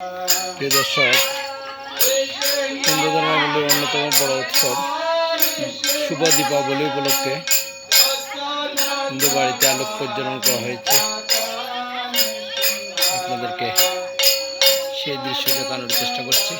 প্রিয় দর্শক হিন্দু ধর্মাবলীর অন্যতম বড় উৎসব শুভ দীপাবলি উপলক্ষে হিন্দু বাড়িতে আলোক প্রজ্বলন করা হয়েছে। আপনাদেরকে সেই দৃশ্য দেখানোর চেষ্টা করছি।